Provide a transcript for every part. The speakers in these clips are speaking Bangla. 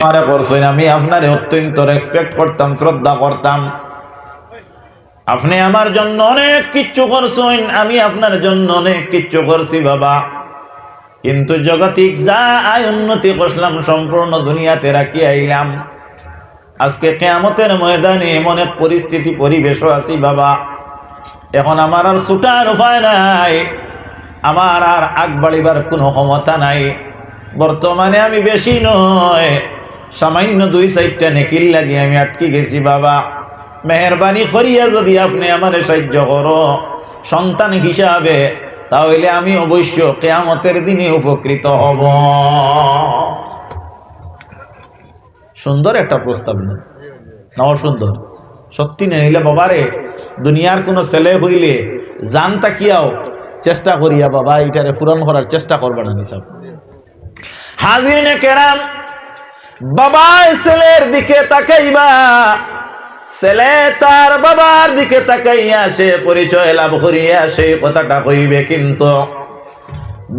করছেন আমি আপনারে অত্যন্ত রেসপেক্ট করতাম, শ্রদ্ধা করতাম। আপনি আমার জন্য অনেক কিচ্ছু করছেন, আমি আপনার জন্য অনেক কিচ্ছু করছি, বাবা। কিন্তু জগতিক যা আয় উন্নতি করলাম, সম্পূর্ণ দুনিয়াতে রাখি আইলাম। আজকে কেয়ামতের ময়দানে এমন এক পরিস্থিতি, পরিবেশও আছি, বাবা। এখন আমার আর ছুটার উপায় নাই। আমার আর আগ বাড়িবার কোনো ক্ষমতা নাই। বর্তমানে আমি বেশি নয়। সামান্য দুই সাইডটা নেকিল লাগি আমি আটকে গেছি, বাবা। মেহরবানি করিয়া যদি আপনি আমার সাহায্য করো, সন্তান হিসাবে, তাহলে আমি অবশ্য কেয়ামতের দিনে উপকৃত হব। সুন্দর একটা প্রস্তাব না নাও সুন্দর। সত্যি নিলে বাবারে, দুনিয়ার কোনো ছেলে হইলে জান তাকিয়াও চেষ্টা করিয়া, বাবা এটারে পূরণ করার চেষ্টা করবে না নিসব হাজির কেরাম বাবা ছেলের দিকে তাকাইবা। ছেলে তার বাবার দিকে তাকাইয়া সে পরিচয় লাভ করিয়া সে কথাটা কইবে কিন্তু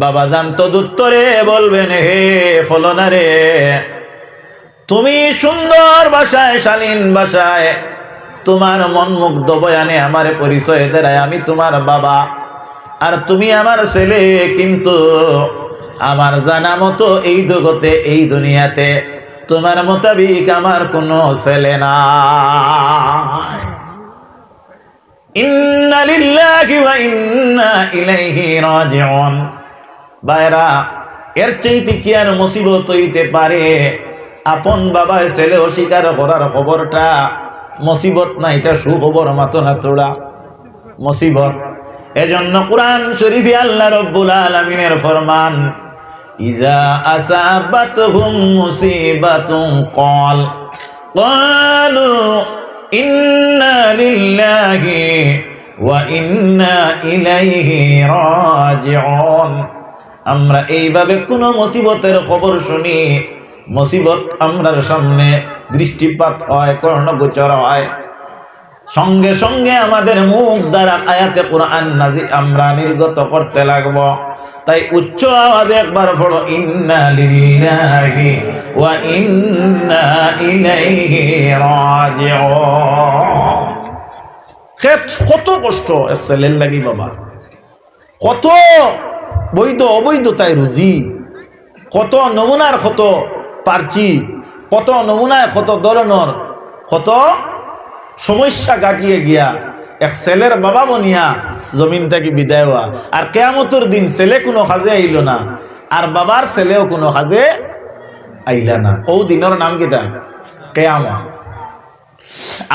বাবা জান তদুত্তরে বলবেন, হে ফলনা রে, তুমি সুন্দর ভাষায়, শালীন ভাষায় তোমার মন মুগ্ধ বয়ানে আমার পরিচয় দেয় আমি তোমার বাবা। আর তুমি আমার ছেলে, কিন্তু আমার জানা মতো এই জগতে, এই দুনিয়াতে তোমার মোতাবিক আমার কোনো ছেলে না বাইরা এর চাইতে কি আর মুসিবত হইতে পারে? আপন বাবায় ছেলে অস্বীকার করার খবরটা মুসিবত না, এটা সুখবর মাতো না তোড়া মুসিবত। এজন্য কোরআন শরীফে আল্লাহ রব্বুল আলামিনের ফরমান ইজা ইন্না ওয়া ইন্না আমরা এইভাবে কোনো মুসিবতের খবর শুনি, মুসিবত আমরার সামনে দৃষ্টিপাত হয়, কর্ণগোচর হয়। সঙ্গে সঙ্গে আমাদের মুখ দ্বারা আয়াতে কোরআন নাজি আমরা নির্গত করতে লাগব। তাই উচ্চ আওয়াজে একবার পড়ো, ইন্না লিল্লাহি ওয়া ইন্না ইলাইহি রাজিউন। কত কষ্ট ছেলের লাগি বাবা। কত বৈধ অবৈধতায় রুজি। কত নমুনার কত পারছি কত নমুনায় কত ধরনের কত সমস্যা কাটিয়ে গিয়া এক ছেলের বাবা বনিয়া জমিন থেকে বিদায় হওয়া। আর কেয়ামতর দিন ছেলে কোনো কাজে আইল না, আর বাবার ছেলেও কোনো কাজে আইলা না। ও দিনের নাম কিতা কেয়ামা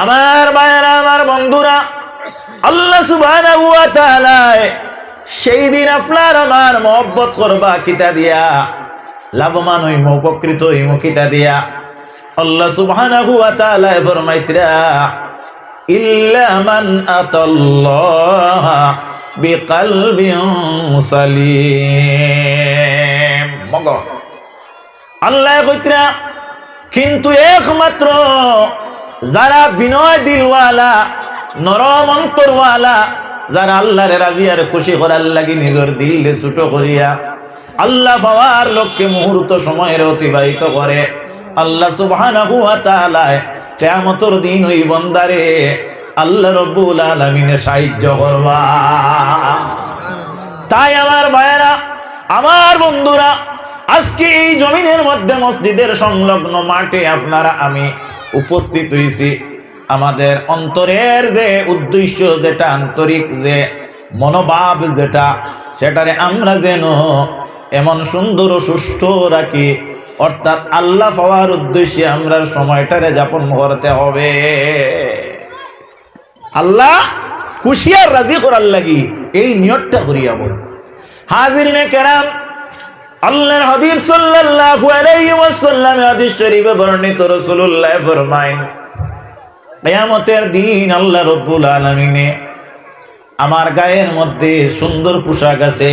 আমার ভাইয়েরা আমার বন্ধুরা, আল্লাহ সুবহানাহু সেই দিন আপনার আমার মহব্বত করবা কিতা দিয়া, লাভবান হইম, উপকৃত হইম কিতা দিয়া। আল্লাহ ফরমাইতরা আল্লাহ কিন্তু একমাত্র যারা বিনয় দিলওয়ালা, নরম অন্তরওয়ালা, যারা আল্লাহর রাজি আর খুশি করার লাগি নিজের দিলে ছুটো করিয়া আল্লাহ পাওয়ার লক্ষ্যে মুহূর্ত সময়ের অতিবাহিত করে আল্লাহ সুবহানাহু ওয়া তাআলা কিয়ামতের দিন ওই বন্দারে আল্লাহ রব্বুল আলামিনে সাহায্য করবা। তাই আমার ভাইয়েরা, আমার বন্ধুরা, আজকে এই জমিনের মধ্যে মসজিদের সংলগ্ন মাঠে আপনারা আমি উপস্থিত হয়েছি আমাদের অন্তরের যে উদ্দেশ্য, যেটা আন্তরিক যে মনোভাব যেটা, সেটারে আমরা যেন এমন সুন্দর ও সুষ্ঠু রাখি। অর্থাৎ আল্লাহ পাওয়ার উদ্দেশ্যে আমরা সময়টারে যাপন করতে হবে। আল্লাহ খুশিয়ার রাজি করার লাগি এই নিয়তটা করিয়া বল। হাজির নে কেরাম, আল্লাহর হাবিব সাল্লাল্লাহু আলাইহি ওয়াসাল্লাম হাদিস শরীফে বর্ণিত রাসূলুল্লাহ ফরমায়েন, কিয়ামতের দিন আল্লাহ রাব্বুল আলামিনে আমার গায়ের মধ্যে সুন্দর পোশাক আছে।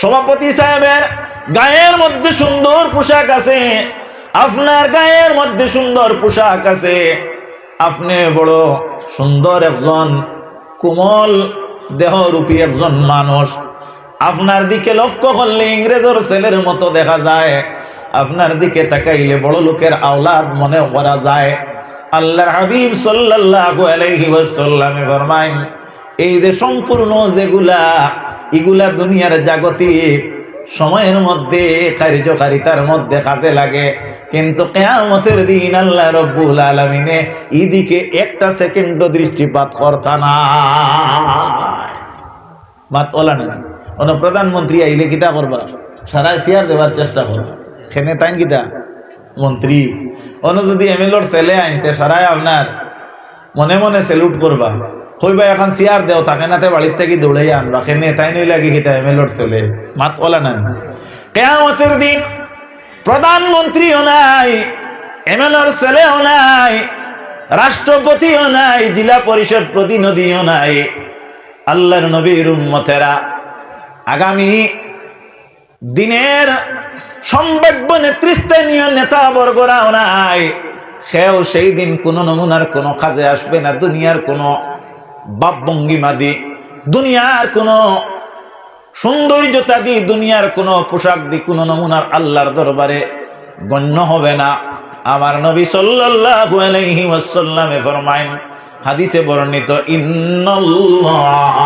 সভাপতি সাহেবের গায়ের মধ্যে সুন্দর পোশাক আছে, আপনার গায়ের মধ্যে সুন্দর পোশাক আছে। আপনি বড় সুন্দর একজন কোমল দেহরূপী একজন মানুষ। আপনার দিকে লক্ষ্য করলে ইংরেজর ছেলের মতো দেখা যায়। আপনার দিকে তাকাইলে বড় লোকের আওলাদ মনে করা যায়। আল্লাহর হাবিব ফরমায় এই যে সম্পূর্ণ যেগুলা, এগুলা দুনিয়ার জাগতিক সময়ের মধ্যে কার্যকারিতার মধ্যে কাজে লাগে। কিন্তু কেয়ামতের দিন আল্লাহ রব্বুল আলমিনে ইদিকে একটা সেকেন্ড দৃষ্টিপাত করতা না। মাত ওলা না অন প্রধানমন্ত্রী আইলে কিতা করবা? সারা চেয়ার দেওয়ার চেষ্টা করবা খেনে তাইন কিতা মন্ত্রী। অন যদি এমএলওর ছেলে আইনতে সারাই আপনার মনে মনে সেলুট করবা। কইবা এখন চেয়ার দেও, তাকে নাতে বাড়ির থেকে দৌড়াই আনবা খেনে তাই নই লাগি কিতা এমএলওর ছেলে মাত ওলা না কেয়ামতের দিন প্রধানমন্ত্রীও নাই এমএলওর ছেলেও নাই, রাষ্ট্রপতিও নাই, জেলা পরিষদ প্রতিনিধিও নাই। আল্লাহর নবীর উম্মতেরা আগামী দিনের সম্ভাব্য নেতৃস্থানীয় নেতা বর্গরাও নাই। সেও সেই দিন কোন নমুনার কোনো কাজে আসবে না, দুনিয়ার কোনো বাপভঙ্গিমা দি দুনিয়ার কোনো সৌন্দর্যতা দি দুনিয়ার কোনো পোশাক দি কোনো নমুনার আল্লাহর দরবারে গণ্য হবে না। আমার নবী সাল্লাল্লাহু আলাইহি ওয়াসাল্লামে ফরমায়েন, হাদিসে বর্ণিত, ইন্নাল্লাহ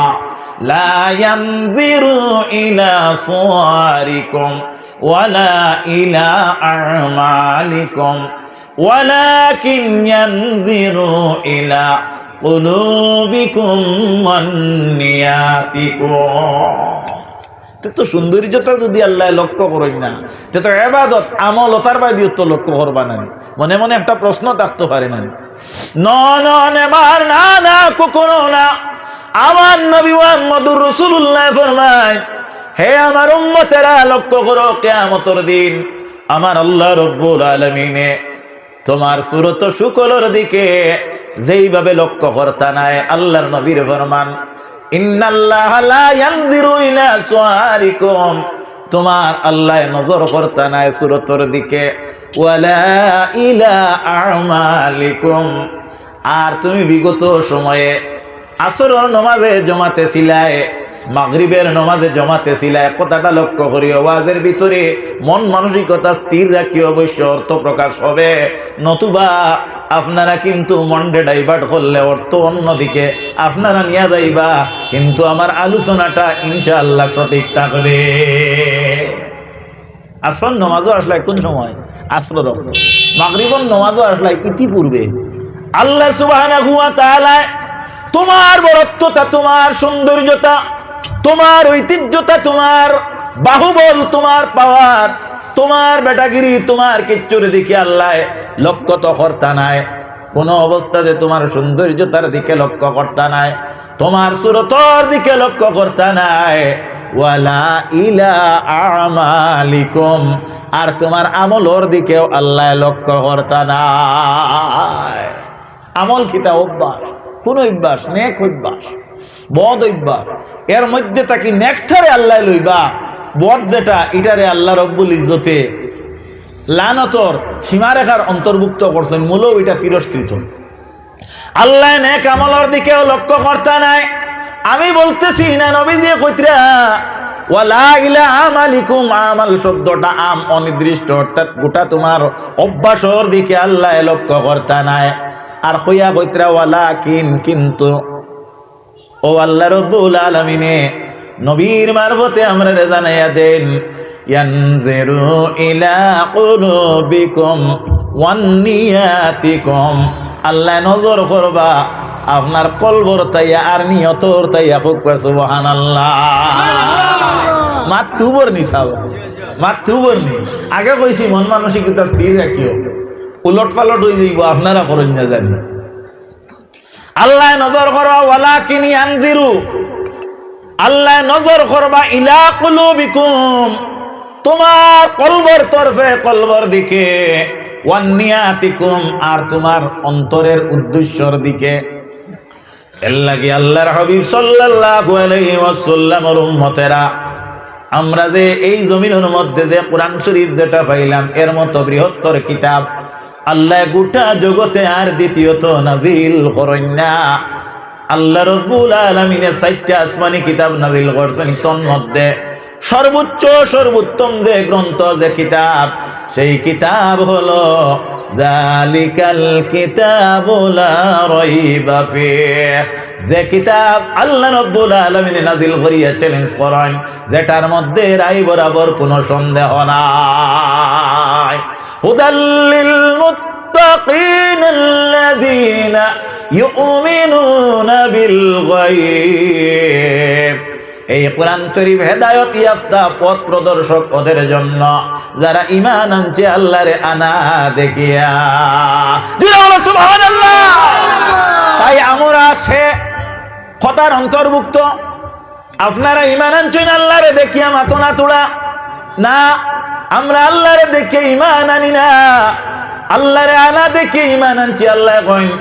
কুলুবিকুম ওয়ান নিয়াতিকুম তে সৌন্দর্যতা যদি আল্লাহ লক্ষ্য করেন না, তে তো এবাদত আমলতার বাদিও তো লক্ষ্য করবা না। মনে মনে একটা প্রশ্ন থাকতে পারে ন। নেবার, না না কখনো না। আমার নবী মোহাম্মদুর রসুল্লাহ ফরমায়, হে আমার উম্মতেরা, লক্ষ্য করো কেয়ামতর দিন আমার আল্লাহ রব্বুল আলমিনে তোমার সুরত শুকলর দিকে যেইভাবে লক্ষ্য কর্তা নাই, আল্লাহর নবীর ফরমান তোমার আল্লাহ নজর করতা নাই সুরতর দিকে আর তুমি বিগত সময়ে আসরের নমাজে জমাতে ছিলায় মাগরিবের নমাজে জমাতে ছিল, এক কথাটা লক্ষ্য করি ওয়াজের ভিতরে মন মানসিকতা স্থির রাখি অবশ্য অর্থ প্রকাশ হবে। নতুবা আপনারা কিন্তু মন্ডে ডাইভার্ট করলে অর্থ অন্যদিকে আপনারা নিয়ে যাইবা, কিন্তু আমার আলোচনাটা ইনশাআল্লাহ সঠিক থাকবে। আসর নমাজও আসলে কোন সময়? আসর রক্ত মাগরিবন নমাজও আসলে ইতিপূর্বে। আল্লাহ তাআলা তোমার বরত্বতা তোমার সৌন্দর্যতা তোমার ঐতিহ্যতা, তোমার বাহুবল, তোমার পাওয়ার, তোমার বেটাগিরি তোমার কিচ্ছুর দিকে আল্লাহ লক্ষ্য তো কর্তা নাই। কোন অবস্থাতে তোমার সৌন্দর্যতার দিকে লক্ষ্য কর্তা নাই, তোমার সুরতর দিকে লক্ষ্য কর্তা নাই। ওয়ালা ইলা আমালিকুম, আর তোমার আমলর দিকেও আল্লাহ লক্ষ্য কর্তা নাই। আমল খিতা অভ্যাস, কোন অভ্যাস নেক অভ্যাস। বদ এর মধ্যে তাকে নেকথারে আল্লাহ লইবা। বদ যেটা, এটারে আল্লাহ রব্বুল ইজ্জতে লানতর সীমারেখার অন্তর্ভুক্ত করছেন, মূলও এটা তিরস্কৃত। আল্লাহ নেক আমলর দিকেও লক্ষ্য করতে নাই। আমি বলতেছি, না নবী কইতরা আমাল শব্দটা আম গোটা দিকে নাই। আর কিন কিন্তু ও আল্লাহ রব্বুল আলামিনে নবীর মারফতে আমরা জানাইয়া দেন। ইলা কুলুবিকুম ওয়ান নিয়াতিকুম। আল্লাহ নজর করবা আপনার কলবর তাইয়া আর নিয়তর তাইয়া খুব সুবহানাল্লাহ। মাতুবর নি সাব মাতুবর নি। আগে কইছি মন মানসিকতা স্থির রাখিও। উলট পালট হয়ে যাইব আপনারা করেন না জানি। আল্লাহ নজর করবা ওয়ালা কিনি আনজিরু। আল্লাহ নজর করবা, ইলা কুলুবিকুম। তোমার কলবর তরফে, কলবর দিকে। ওয়ান্নিয়াতিকুম, আর তোমার অন্তরের উদ্দেশ্যর দিকে। এর লাগি আল্লাহর হাবিব সাল্লাল্লাহু আলাইহি ওয়াসাল্লামের উম্মতেরা, আমরা যে এই জমিনের মধ্যে যে কোরআন শরীফ যেটা পাইলাম, এর মতো বৃহত্তর কিতাব আল্লাহ গোটা জগতে আর দ্বিতীয়ত নাজিল করেন না। আল্লাহ রব্বুল আলমিনে চারটা আসমানি কিতাব নাজিল করছেন তন্মধ্যে সর্বোচ্চ, সর্বোত্তম যে গ্রন্থ, যে কিতাব, সেই কিতাব হলো, জালিকাল ফিহ যে কিতাব আল্লাহ রব্বুল আলামিন নাজিল করিয়া চ্যালেঞ্জ করেন, যেটার মধ্যে রাই বরাবর কোনো সন্দেহ নাই হুদাল্লিল মুত্তাকিন আল্লাযীনা ইউমিনুনা বিল গায়ব এই কোরআন শরীফ হেদায়ত ইয়াফতা পথ প্রদর্শক ওদের জন্য, যারা ইমান আনছে আল্লাহরে আনা দেখিয়া। তাই আমরা সে কথার অন্তর্ভুক্ত, আপনারা ইমান আনছেন আল্লাহরে দেখিয়া মাথো না তোড়া না আমরা আল্লাহরে দেখে ইমান আনি না আল্লাহরে আনা দেখে ইমান আনছি আল্লাহ কইন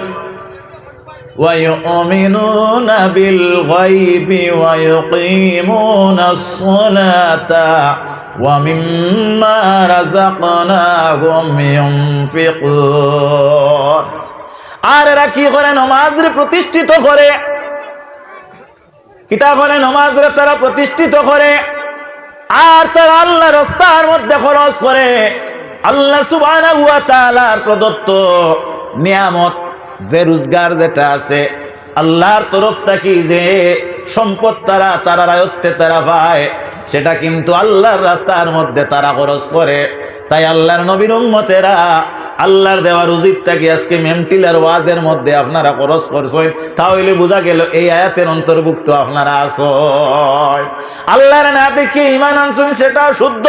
ويؤمنون بالغيب ويقيمون الصلاة ومما رزقناهم ينفقون আর এরা কি করে নমাজরে প্রতিষ্ঠিত করে কিতা করে নমাজরে তারা প্রতিষ্ঠিত করে আর তারা আল্লাহ রাস্তার মধ্যে খরচ করে, আল্লাহ সুবহানাহু প্রদত্ত নিয়ামত, যে রোজগার যেটা আছে, আল্লাহর তরফ থেকে যে সম্পদ তারা তারা রায়ত্তে তারা পায়, সেটা কিন্তু আল্লাহর রাস্তার মধ্যে তারা খরচ করে। তাই আল্লাহর নবীর উম্মতেরা আল্লাহর দেওয়া রুজির থেকে আজকে মেমটিলার ওয়াজের মধ্যে আপনারা খরচ করছেন, তাহলে বোঝা গেল এই আয়াতের অন্তর্ভুক্ত আপনারা আসয় আল্লাহর না দেখে ইমান আনছেন সেটা শুদ্ধ।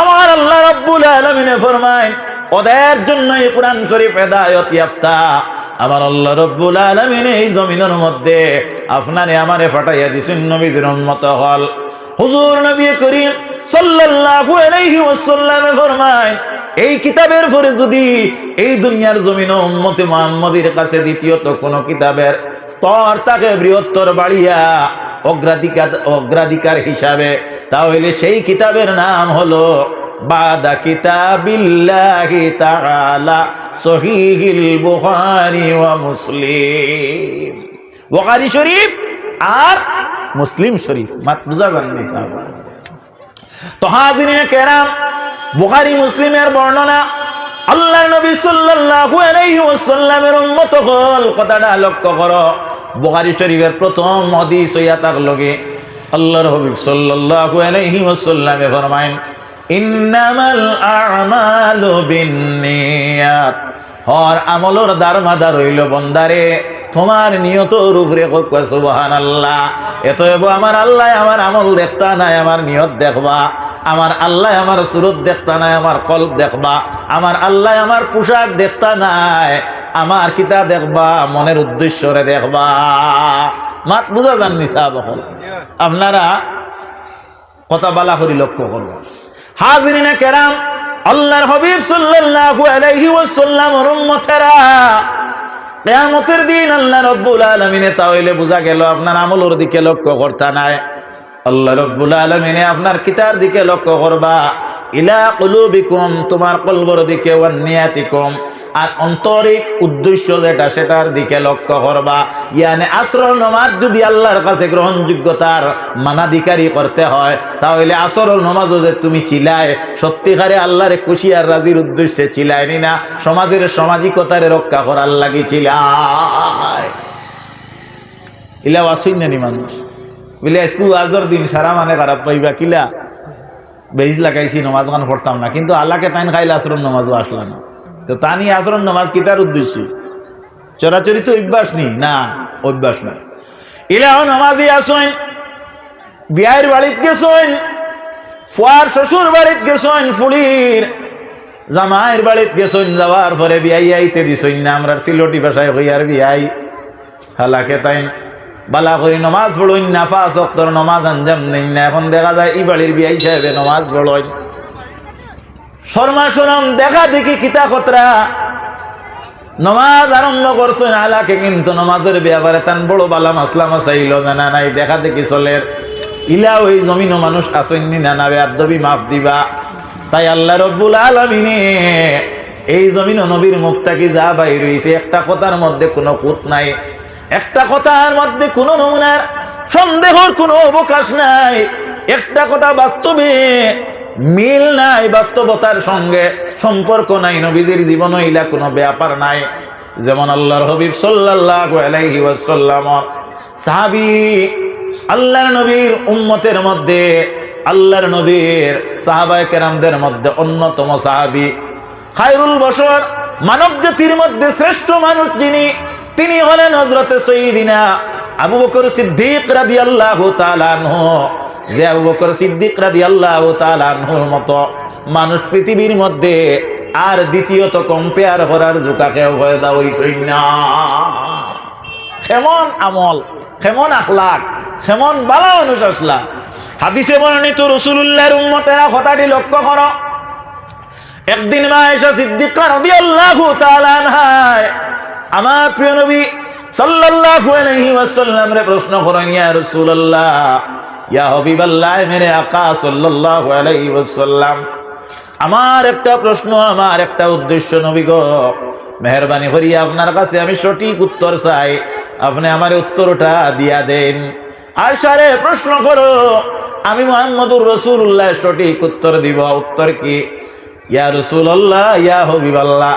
আমার আল্লাহ রব্বুল আলমিনে ফরমায়, ওদের জন্য এই কোরআন শরীফ হেদায়ত ইয়াফতা। আমার আল্লাহ রব্বুল আলামিন এই জমিনের মধ্যে আপনারে আমারে ফাটাইয়া দিছেন নবীদের উম্মত হল। হুজুর নবী করিম সাল্লাল্লাহু আলাইহি ওয়াসাল্লাম ফরমায় এই কিতাবের পরে যদি এই দুনিয়ার জমিন উম্মতে মুহাম্মদের কাছে দ্বিতীয়ত কোন কিতাবের স্তর তাকে বৃহত্তর বাড়িয়া অগ্রাধিকার অগ্রাধিকার হিসাবে, তাহলে সেই কিতাবের নাম হলো বাদা কিতাবিল্লাহি তাআলা সহিহিল বুখারী ওয়া মুসলিম। বুখারী শরীফ আর মুসলিম শরীফ। মাত বুঝা সাহেব। তো হাজিরিনে কেরাম বুখারী, মুসলিমের বর্ণনা আল্লাহ নবী সাল্লাল্লাহু আলাইহি ওয়াসাল্লামের উম্মত হল, কথাটা লক্ষ্য করো, বুখারী শরীফের প্রথম হাদিস হইয়া তার লগে আল্লাহর হাবিব সাল্লাল্লাহু আলাইহি ওয়াসাল্লামে ফরমায়েন, ইন্নামাল আমালু বিন্নিয়াত। হর আমলর দারমাদার হইল বন্দারে। তোমার নিয়তর উপরে সুবহান আল্লাহ এত এব আমার আল্লাহ আমার আমল দেখতা নাই, আমার নিয়ত দেখবা। আমার আল্লাহ আমার সুরত দেখতা নাই, আমার কল্প দেখবা। আমার আল্লাহ আমার পোশাক দেখতা নাই, আমার কিতা দেখবা, মনের উদ্দেশ্যরে দেখবা। মাত বুঝা যাননি সাহেব এখন। আপনারা কথা বালা করি লক্ষ্য করব হাজরিনে কেরাম আল্লাহর হাবিব সাল্লাল্লাহু আলাইহি ওয়াসাল্লামের উম্মতেরা কিয়ামতের দিন আল্লাহ রাব্বুল আলামিনে তাহলে বোঝা গেল আপনার আমলের দিকে লক্ষ্য করতে নাই। আল্লাহ রাব্বুল আলামিনে আপনার কিতার দিকে লক্ষ্য করবা। ইলা উদ্দেশ্য দিকে লক্ষ্য ইয়ানে নমাজ যদি কাছে হয়, তাহলে যে তুমি সত্যিকারে আল্লাহরে খুশি আর রাজির উদ্দেশ্যে চিলায়নি না, সমাজের সামাজিকতারে রক্ষা করার লাগি চিলায়। ইলা আসুন মানুষ। বলে, স্কুল আজর দিন সারা মানে খারাপ পাইবা, কিলা? বেজ লাগাইছি, নমাজ গান পড়তাম না। কিন্তু আল্লাহকে তাইন খাইলে আচরণ নমাজও আসলো না। তো তা নিয়ে আচরণ নমাজ কিতার উদ্দেশ্য? চরাচরি তো অভ্যাস নেই না, অভ্যাস নাই। ইলাহ নমাজি আসেন, বিয়ের বাড়িত গেছেন, ফুয়ার শ্বশুর বাড়িত গেছেন, ফুলির জামাইয়ের বাড়িত গেছেন, যাওয়ার পরে বিয়াই আইতে দিছেন না। আমরা সিলটি ভাষায় হইয়ার বিয়াই। হালাকে তাই বালা করি নমাজ পড়ইন না, পাঁচ অক্তর নমাজ আঞ্জাম নেই না। এখন দেখা যায় ই বাড়ির বিয়াই সাহেবে নমাজ পড়ইন। শর্মা শরম দেখা দেখি কিতা খতরা। নমাজ আরম্ভ করছেন, আলাকে কিন্তু নমাজের ব্যাপারে তান বড় বালা মাসলা মাসাইল জানা নাই, দেখা দেখি চলের ইলা ওই জমিনও মানুষ আসেননি না না বেদবি মাফ দিবা। তাই আল্লাহ রব্বুল আলমিনে এই জমিন নবীর মুখটাকে যা বাইর হয়েছে একটা কথার মধ্যে কোনো কুত নাই। একটা কথার মধ্যে কোনো নমুনার সন্দেহর কোনো অবকাশ নাই। একটা কথা বাস্তবে মিল নাই বাস্তবতার সঙ্গে। সম্পর্ক নাই, নবীজির জীবন ইলা কোনো ব্যাপার নাই। যেমন আল্লাহর হবিব সাল্লাল্লাহু ওয়াসাল্লাম, সাহাবী আল্লাহর নবীর উম্মতের মধ্যে, আল্লাহর নবীর সাহাবায়ে কেরামদের মধ্যে অন্যতম সাহাবী। খায়রুল বশর মানব জাতির মধ্যে শ্রেষ্ঠ মানুষ যিনি তিনি হলেন হজরতে সঈদিনা আবু বকর সিদ্দিক রাদিয়াল্লাহু তাআলা আনহু। যে আবু বকর সিদ্দিক রাদিয়াল্লাহু তাআলা আনহুর মতো মানুষ পৃথিবীর মধ্যে আর দ্বিতীয়ত কম্পেয়ার করার জোকা কেউ হয়ে দা হইছই না। কেমন আমল, কেমন আখলাক, কেমন বালা মানুষ আসলা হাদিসে বর্ণিত রসুল্লাহর উম্মতেরা কথাটি লক্ষ্য করো। একদিন মা এসা সিদ্দিকা রাদিয়াল্লাহু তাআলা আনহায় আমার প্রিয় নবী ওয়াসাল্লাম রে প্রশ্ন করেন, ইয়া আমার একটা প্রশ্ন, আমার একটা উদ্দেশ্য নবী গো, মেহরবানি করি আপনার কাছে আমি সঠিক উত্তর চাই। আপনি আমার উত্তরটা দিয়া দেন। আর সারে প্রশ্ন করো, আমি মোহাম্মদুর রসুল্লাহ সঠিক উত্তর দিব। উত্তর কি? ইয়া রসুল্লাহ ইয়া হবিবাল্লাহ।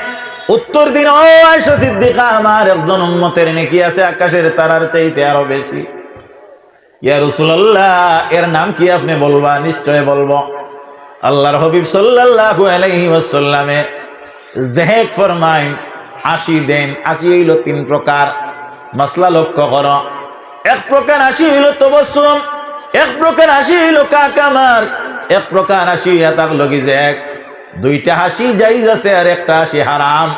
উত্তর দিন, ও আমার একজন উম্মতের নেকি আছে আকাশের তারার চাইতে আরও বেশি। ইয়া রাসূলুল্লাহ, এর নাম কি আপনি বলবা? নিশ্চয় বলব। আল্লাহর হাবিব ওয়াসাল্লামে জেহেক ফরমাইন হাসি দেন। হাসি হইল তিন প্রকার। মাসলা লক্ষ্য কর। এক প্রকার হাসি হইল তবসুম, এক প্রকার হাসি হইল কাকামার এক প্রকার হাসি তাক লগি যে এক। দুইটা হাসি জাইজ আছে আর একটা হাসি হারাম।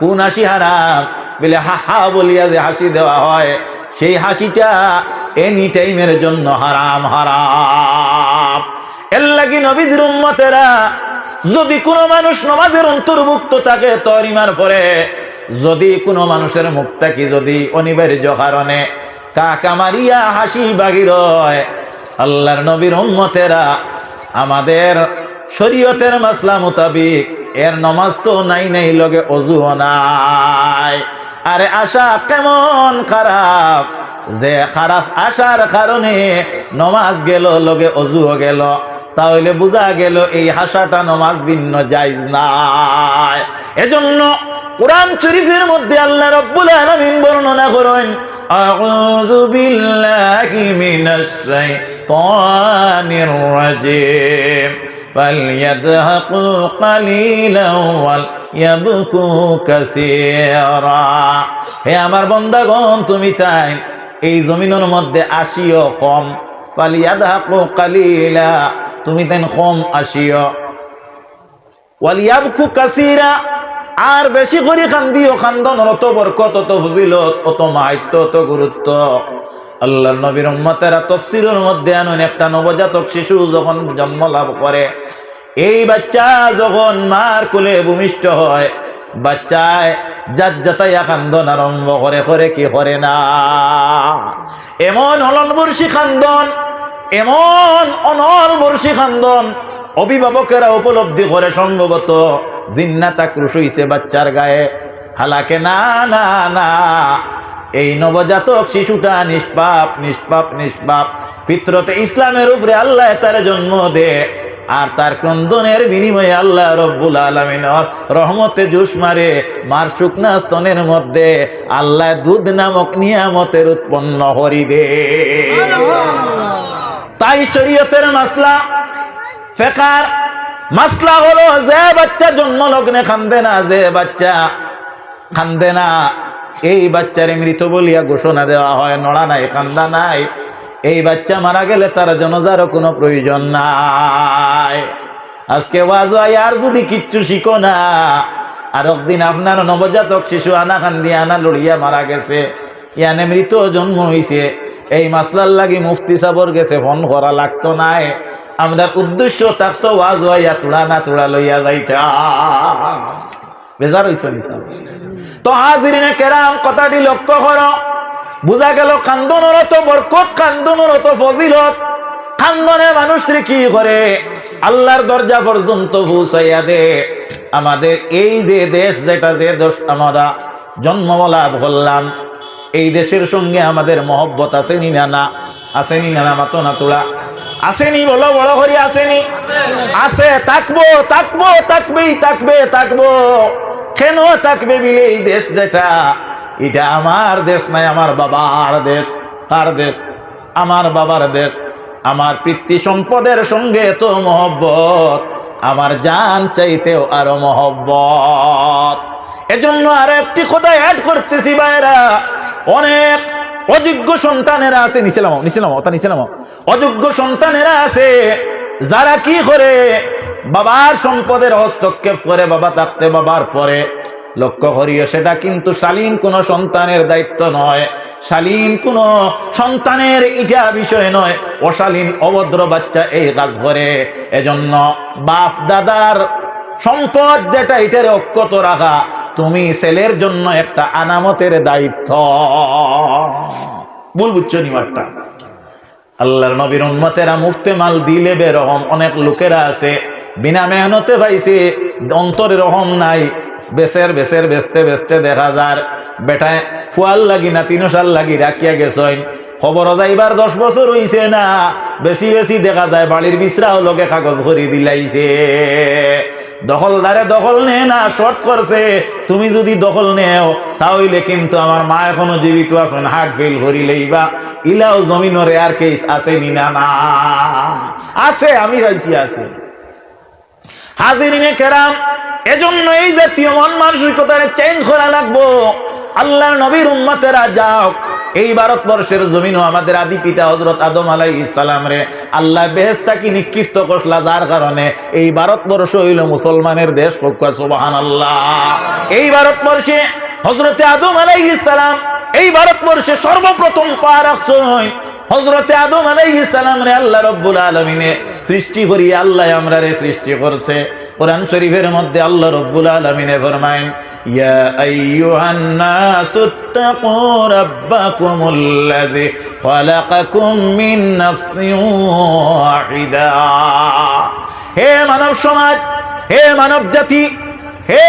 কোন হাসি হারাম বলে, হা হা, বলিয়া যে হাসি দেওয়া হয়, সেই হাসিটা এনি টাইমের জন্য হারাম হারাম। এর লাগি নবীদের উম্মতেরা, যদি কোনো মানুষ নমাজের অন্তর্ভুক্ত থাকে তরিমার পরে, যদি কোনো মানুষের মুখ থাকি যদি অনিবার্য কারণে কাকা মারিয়া হাসি বাগির হয়, আল্লাহর নবীর উম্মতেরা আমাদের শরীয়তের মাসলা মোতাবিক এর নমাজ তো নাই নাই, লগে অজু নাই। আরে আশা কেমন খারাপ? যে খারাপ আসার কারণে নমাজ গেল, লগে অজু গেল। তাহলে বোঝা গেল এই হাসাটা নমাজ ভিন্ন যাইজ নাই। এজন্য কোরআন শরীফের মধ্যে আল্লাহ রব্বুল আলামিন বর্ণনা করেন, আউযু বিল্লাহি মিনাশ শাইতানির রাজিম। فليضحكوا قليلا وليبكوا كثيرا হে আমার বন্দাগণ তুমি তাই এই জমিনের মধ্যে আসিও কম ফালিয়াদহাকু কালিলা তুমি তেন কম আসিও ওয়ালিয়াবকু কাসীরা আর বেশি করে খান্দিও খান্দন অত বরকত অত ফজিলত অত মাহাত্য অত গুরুত্ব আল্লাহ নবীর উম্মতেরা তফসিরের মধ্যে আনুন একটা নবজাতক শিশু যখন জন্ম লাভ করে। এই বাচ্চা যখন মার কোলে ভূমিষ্ঠ হয়, বাচ্চায় করে কি করে না? এমন এমন অভিভাবকেরা উপলব্ধি করে সম্ভবত জিন্নাতা ক্রুশ হইছে বাচ্চার গায়ে। হালাকে না না না এই নবজাতক শিশুটা নিষ্পাপ নিষ্পাপ নিষ্পাপ। পিত্রতে ইসলামের উপরে আল্লাহ তার জন্ম দে, আর তার ক্রন্দনের বিনিময়ে আল্লাহ রব্বুল আলমিনর রহমতে জুস মারে, মার শুকনা স্তনের মধ্যে আল্লাহ দুধ নামক নিয়ামতের উৎপন্ন হরি দে। তাই শরীয়তের মাসলা, ফেকার মাসলা হলো যে বাচ্চা জন্ম লগ্নে খান্দে না, যে বাচ্চা খান্দে না। এই বাচ্চারে মৃত বলিয়া ঘোষণা দেওয়া হয়, নড়া নাই, কান্দা নাই। এই বাচ্চা মারা গেলে তার জনজারও কোনো প্রয়োজন নাই। আজকে ওয়াজ হয়, আর যদি কিচ্ছু শিখো না, আর একদিন আপনার নবজাতক শিশু আনা খান্দি আনা লড়িয়া মারা গেছে, ইয়ানে মৃত জন্ম হইছে, এই মাসলার লাগি মুফতি সাবর গেছে, ফোন করা লাগতো নাই। আমাদের উদ্দেশ্য থাকতো ওয়াজ হইয়া তুড়া না তুড়া লইয়া যাইতা। বেজার হইছ তো হাজিরিনে কেরাম কথাটি লক্ষ্য করো। বুঝা গেল কান্দনের তো বরকত, কান্দনের তো ফজিলত। কান্দনে মানুষটি কি করে? আল্লাহর দরজা পর্যন্ত পৌঁছাইয়া দে। আমাদের এই যে দেশ, যেটা যে দেশ আমরা জন্মবলা বললাম এই দেশের সঙ্গে আমাদের মহব্বত আসেনি না না? আসেনি না না মাতো না তোলা আসেনি বলো, বড় করি আসেনি? আছে থাকব থাকব, থাকবেই, থাকবে, থাকব। কেন থাকবে বিলে এই দেশ যেটা? এটা আমার দেশ নাই আমার বাবার দেশ, তার দেশ, আমার বাবার দেশ। আমার পিতৃ সম্পদের সঙ্গে তো মহব্বত, আমার জান চাইতেও আরও মহব্বত। এজন্য আর একটি কথা অ্যাড করতেছি বাইরা অনেক অযোগ্য সন্তানেরা আছে নিছিলাম নিছিলাম তা নিছিলাম অযোগ্য সন্তানেরা আছে, যারা কি করে? বাবার সম্পদের হস্তক্ষেপ করে বাবা থাকতে বাবার পরে। লক্ষ্য করিও, সেটা কিন্তু শালীন কোন সন্তানের দায়িত্ব নয়। শালীন কোন সন্তানের ইটা বিষয় নয়। অশালীন, অভদ্র বাচ্চা এই কাজ করে। এজন্য বাপ দাদার সম্পদ যেটা, এটার অক্ষত রাখা তুমি ছেলের জন্য একটা আনামতের দায়িত্ব। ভুল বুঝছ নিমারটা আল্লাহর নবীর উন্মতেরা মুফতে মাল দিলে বেরহম, অনেক লোকেরা আছে। বিনা মেহনতে পাইছে, অন্তরে রহম নাই। বেসের বেসের বেচতে বেচতে দেখা যার, বেটায়, ফুয়াল লাগি না, তিন সাল লাগি, রাখিয়া গেছইন। খবর যাইবার দশ বছর হইছে না, বেশি বেশি দেখা যায় বাড়ির বিছরাও লোকে কাগজ ভরি দিলাইছে। দখলদারে দখল নে না শর্ট করছে, তুমি যদি দখল নেও তাহলে কিন্তু আমার মা এখনও জীবিত আছেন হার্ট ফেল করিলেই বা ইলাও জমিনরে আর কেস আছে নি, না। আছে, আমি পাইছি আছে। হাজিরিনে কেরাম, এজন্য এই জাতীয় মন মানসিকতারে চেঞ্জ করা লাগবো। আল্লাহ নবীর যাও এই ভারতবর্ষের জমিনও আমাদের আদি পিতা হজরত আদম আলাই ইসালাম রে, আল্লাহ বেহেস্তা কি নিক্ষিপ্ত করলা যার কারণে এই ভারতবর্ষ হইল মুসলমানের দেশ আল্লাহ এই ভারতবর্ষে হজরতে আদম আলাই ইসালাম এই ভারতবর্ষে সর্বপ্রথম পা রাখছেন হজরতে আদম আলাইহিস সালাম রে আল্লাহ রব্বুল আলামিনে। সৃষ্টি করি আল্লাহ আমরা রে সৃষ্টি করছে। কোরআন শরীফের মধ্যে আল্লাহ রব্বুল আলামিনে ফরমায়েন, ইয়া আইয়ুহান নাসুত্তাকু রাব্বাকুমুল্লাযী খালাকাকুম মিন নাফসিন ওয়াহিদা। হে মানব সমাজ, হে মানব জাতি, হে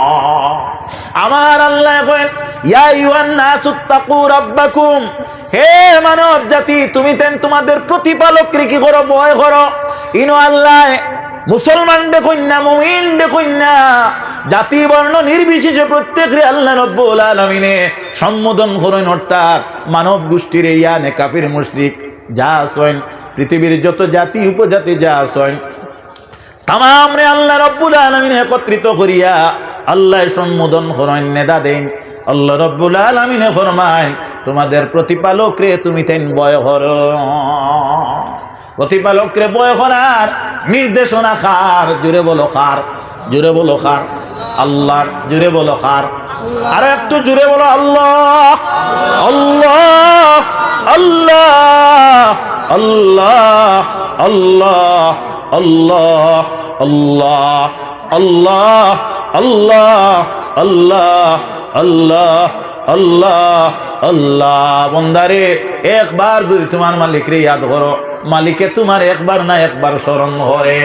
আমার আল্লাহ রাব্বাকুম। হে জাতি, তুমি তেন তোমাদের প্রতিপালক কি বর্ণ, নির্বিশেষে প্রত্যেকরে আল্লাহ রব্বুল সম্বোধন করেন, অর্থাৎ মানব গোষ্ঠীর ইয়ানে কাফির মুশরিক যা আসেন পৃথিবীর যত জাতি, উপজাতি যা আসেন তাম রে আল্লাহ রব্বুল আলমিন একত্রিত করিয়া আল্লাহ সম্বোধন করেন, নেদা দেন। আল্লাহ রব্বুল আলমিনে ফরমায়, তোমাদের প্রতিপালক রে তুমি তেন বয় হর। প্রতিপালক রে বয় করার নির্দেশনা খার জুড়ে বলো খার জুড়ে বলো খার আল্লাহর জুড়ে বলো খার আর একটু জুড়ে বলো, আল্লাহ আল্লাহ আল্লাহ আল্লাহ আল্লাহ আল্লাহ আল্লাহ আল্লাহ। আল্লাহ আল্লাহ আল্লাহ আল্লাহ আল্লাহ। বন্দারে, একবার যদি তোমার মালিক রে ইয়াদ করো, মালিকে তোমার একবার না একবার স্মরণ করে।